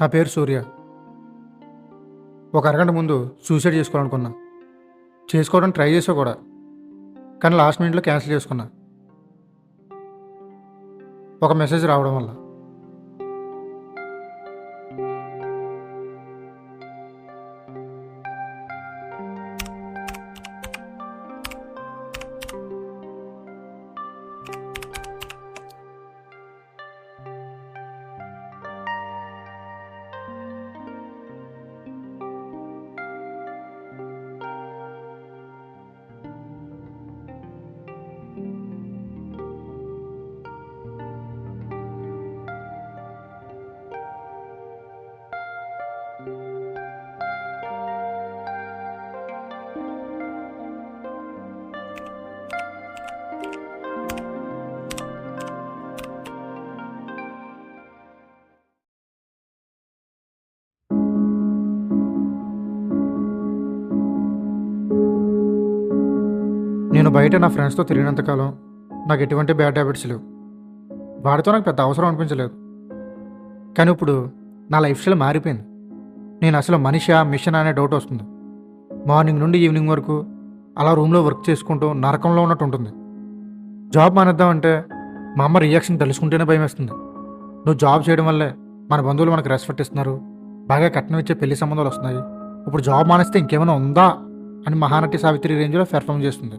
నా పేరు సూర్య. ఒక అరగంట ముందు సూసైడ్ చేసుకోవాలనుకున్నా. చేసుకోవడం ట్రై చేసా కూడా. కానీ లాస్ట్ మినిట్లో క్యాన్సిల్ చేసుకున్నా. ఒక మెసేజ్ రావడం వల్ల. నేను బయట నా ఫ్రెండ్స్తో తిరిగినంతకాలం నాకు ఎటువంటి బ్యాడ్ హ్యాబిట్స్ లేవు. వాడితో నాకు పెద్ద అవసరం అనిపించలేదు. కానీ ఇప్పుడు నా లైఫ్ స్టైల్ మారిపోయింది. నేను అసలు మనిషా మిషన్ అనే డౌట్ వస్తుంది. మార్నింగ్ నుండి ఈవినింగ్ వరకు అలా రూమ్లో వర్క్ చేసుకుంటూ నరకంలో ఉన్నట్టు ఉంటుంది. జాబ్ మానేద్దామంటే మా అమ్మ రియాక్షన్ తెలుసుకుంటేనే భయం వేస్తుంది. నువ్వు జాబ్ చేయడం వల్లే మన బంధువులు మనకు రెస్పెక్ట్ ఇస్తున్నారు బాగా కట్నం ఇచ్చే పెళ్ళి సంబంధాలు వస్తున్నాయి. ఇప్పుడు జాబ్ మానేస్తే ఇంకేమైనా ఉందా అని మహానటి సావిత్రి రేంజ్లో పెర్ఫామ్ చేస్తుంది.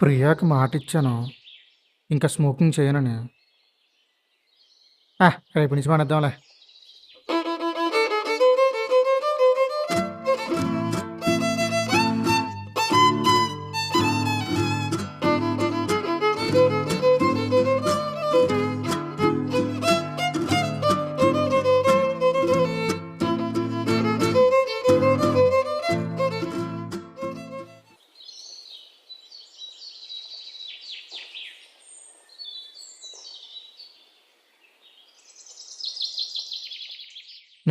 ప్రియాకి మాట ఇచ్చాను ఇంకా స్మోకింగ్ చేయనని. రేపు నుంచి మానేద్దాంలే.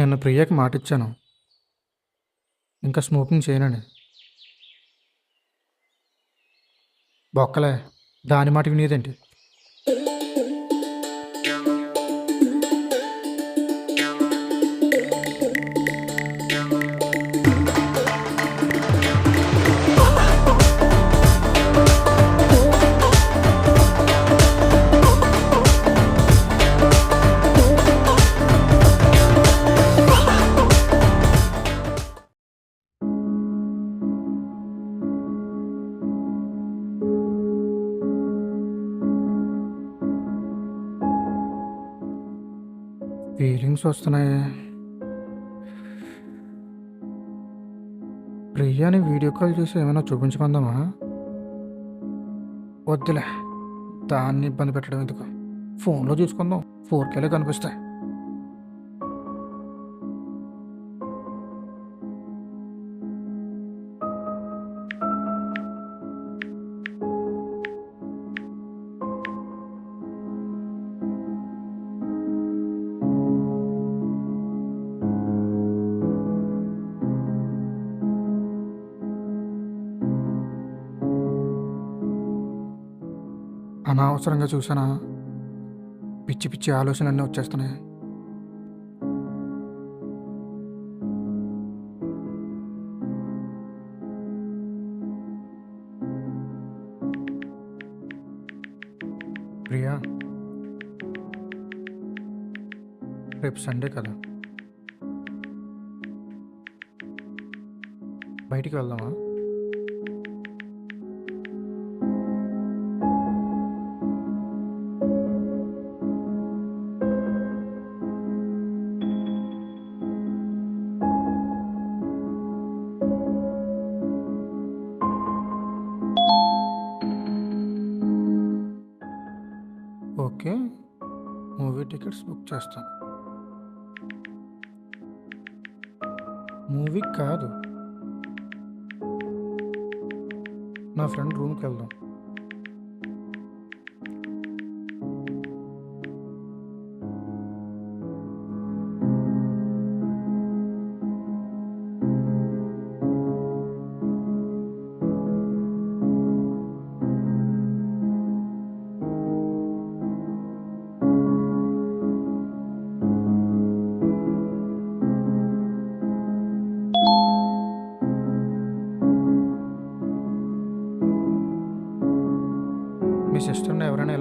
నిన్న ప్రియకి మాట ఇచ్చాను ఇంకా స్మోకింగ్ చేయనండి. బొక్కలే దాని మాట వినేదేంటి ఫీలింగ్స్ వస్తున్నాయి. ప్రియాని వీడియో కాల్ చేసి ఏమైనా చూపించమందామా వద్దులే. దాన్ని ఇబ్బంది పెట్టడం ఎందుకు? ఫోన్లో చూసుకుందాం. ఫోర్ కేలే కనిపిస్తాయి. అనవసరంగా చూసానా పిచ్చి పిచ్చి ఆలోచనలన్నీ వచ్చేస్తున్నాయి. ప్రియా. రేపు సండే కదా. బయటికి వెళ్దామా? టికెట్స్ బుక్ చేస్తాను మూవీ కాదు. నా ఫ్రెండ్ రూమ్కి వెళ్దాం.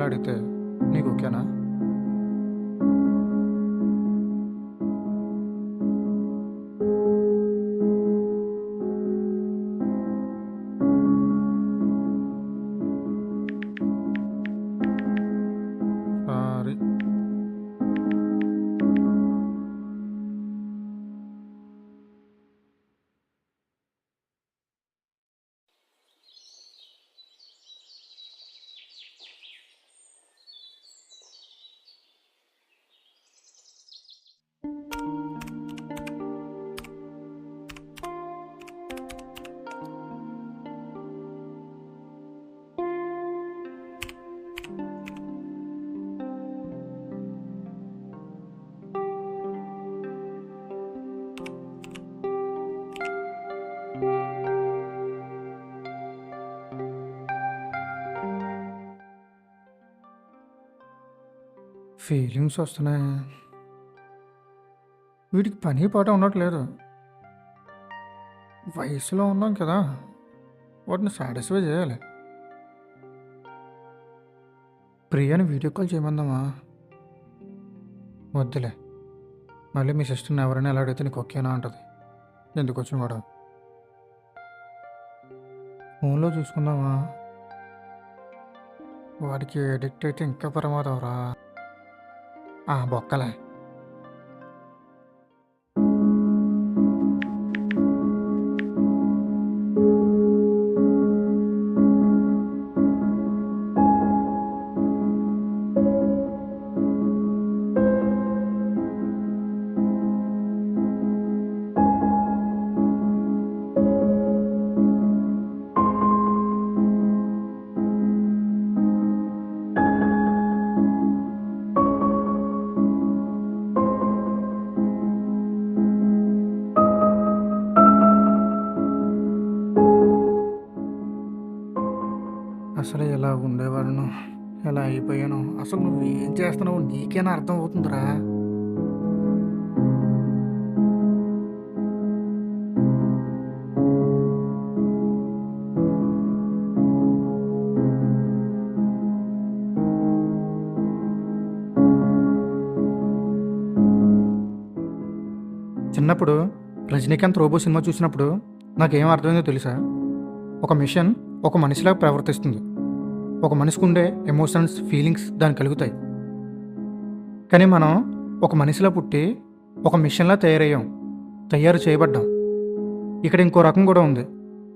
మాట్లాడితే నీకు ఓకేనా? ఫీలింగ్స్ వస్తున్నాయి? వీటికి పని పాట ఉండట్లేదు వయసులో ఉన్నాం కదా వాటిని సాటిస్ఫై చేయాలి. ప్రియాని వీడియో కాల్ చేయమందామా? వద్దులే. మళ్ళీ మీ సిస్టర్ని ఎవరైనా ఎలా అడిగితే నీకు ఓకేనా అంటది. ఎందుకు వచ్చిన కూడా ఫోన్లో చూసుకుందామా? వాడికి అడిక్ట్ అయితే ఇంకా ప్రమాదం రా. อ่าบอกกันเลย అయిపోయాను. అసలు నువ్వు ఏం చేస్తున్నావు నీకేనా అర్థం అవుతుందిరా చిన్నప్పుడు రజనీకాంత్ రోబో సినిమా చూసినప్పుడు నాకేం అర్థమైందో తెలుసా? ఒక మిషన్ ఒక మనిషిలా ప్రవర్తిస్తుంది. ఒక మనిషికి ఉండే ఎమోషన్స్ ఫీలింగ్స్ దానికి కలుగుతాయి. కానీ మనం ఒక మనిషిలో పుట్టి ఒక మిషన్లా తయారయ్యాం తయారు చేయబడ్డాం. ఇక్కడ ఇంకో రకం కూడా ఉంది.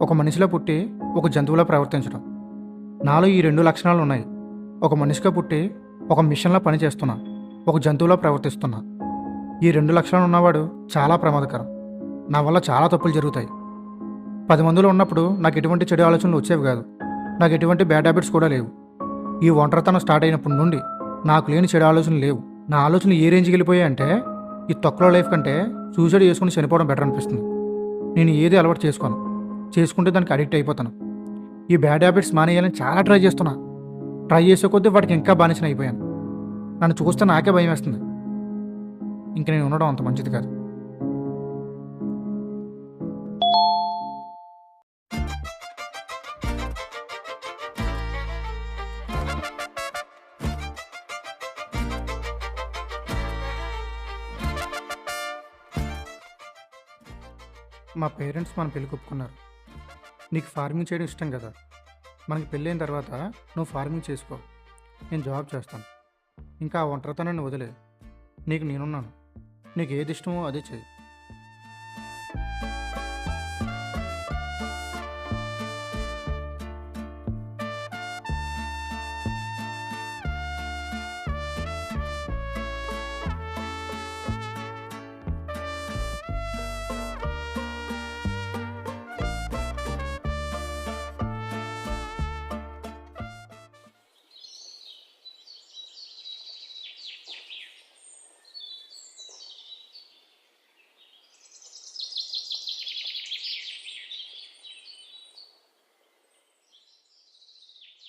ఒక మనిషిలో పుట్టి ఒక జంతువులా ప్రవర్తించడం. నాలో ఈ రెండు లక్షణాలు ఉన్నాయి. ఒక మనిషిగా పుట్టి ఒక మిషన్లా పనిచేస్తున్నా ఒక జంతువులా ప్రవర్తిస్తున్నా. ఈ రెండు లక్షణాలు ఉన్నవాడు చాలా ప్రమాదకరం. నా వల్ల చాలా తప్పులు జరుగుతాయి. పది మందిలో ఉన్నప్పుడు నాకు ఎటువంటి చెడు ఆలోచనలు వచ్చేవి కాదు. నాకు ఎటువంటి బ్యాడ్ హ్యాబిట్స్ కూడా లేవు. ఈ ఒంటరితనం స్టార్ట్ అయినప్పటి నుండి నాకు లేని చెడు ఆలోచనలు లేవు. నా ఆలోచనలు ఏ రేంజ్కి వెళ్ళిపోయాయి అంటే ఈ తొక్కలో లైఫ్ కంటే సూసైడ్ చేసుకుని చనిపోవడం బెటర్ అనిపిస్తుంది. నేను ఏది అలవాటు చేసుకోను. చేసుకుంటే దానికి అడిక్ట్ అయిపోతాను. ఈ బ్యాడ్ హ్యాబిట్స్ మానేయాలని చాలా ట్రై చేస్తున్నా. ట్రై చేసే కొద్దీ వాటికి ఇంకా బానిసన అయిపోయాను నన్ను చూస్తే నాకే భయం వేస్తుంది ఇంక నేను ఉండడం అంత మంచిది కాదు. మా పేరెంట్స్ మన పెళ్ళి ఒప్పుకున్నారు నీకు ఫార్మింగ్ చేయడం ఇష్టం కదా. మనకి పెళ్ళైన తర్వాత నువ్వు ఫార్మింగ్ చేసుకో. నేను జాబ్ చేస్తాను. ఇంకా ఆ ఒంటరితనాన్ని వదిలే. నీకు నేనున్నాను. నీకు ఏది ఇష్టమో అదే చేయి.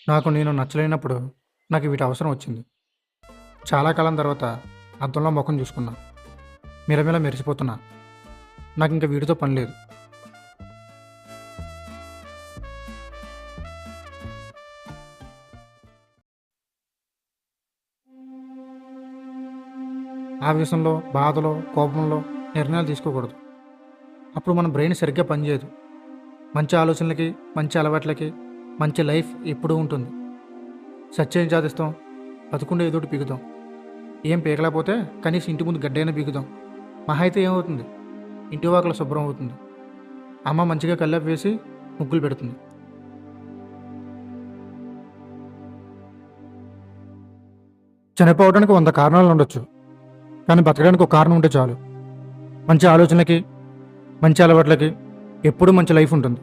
నాకు నేను నచ్చలేనప్పుడు నాకు వీటి అవసరం వచ్చింది. చాలా కాలం తర్వాత అద్దంలో ముఖం చూసుకున్నా. మిరమిల మెరిసిపోతున్నా. నాకు ఇంకా వీటితో పని లేదు. ఆవేశంలో బాధలో కోపంలో నిర్ణయాలు తీసుకోకూడదు. అప్పుడు మన బ్రెయిన్ సరిగ్గా పనిచేయదు. మంచి ఆలోచనలకి మంచి అలవాట్లకి మంచి లైఫ్ ఎప్పుడూ ఉంటుంది. సత్యం సాధిస్తాం బతుకుండా ఏదోటి పీకుదాం ఏం పీకలేకపోతే కనీసం ఇంటి ముందు గడ్డైనా పీకుదాం మహా అయితే ఏమవుతుంది? ఇంటి వాకల శుభ్రం అవుతుంది. అమ్మ మంచిగా కల్లాపు వేసి ముగ్గులు పెడుతుంది. చనిపోవడానికి వంద కారణాలు ఉండొచ్చు. కానీ బతకడానికి ఒక కారణం ఉంటే చాలు. మంచి ఆలోచనలకి మంచి అలవాట్లకి ఎప్పుడూ మంచి లైఫ్ ఉంటుంది.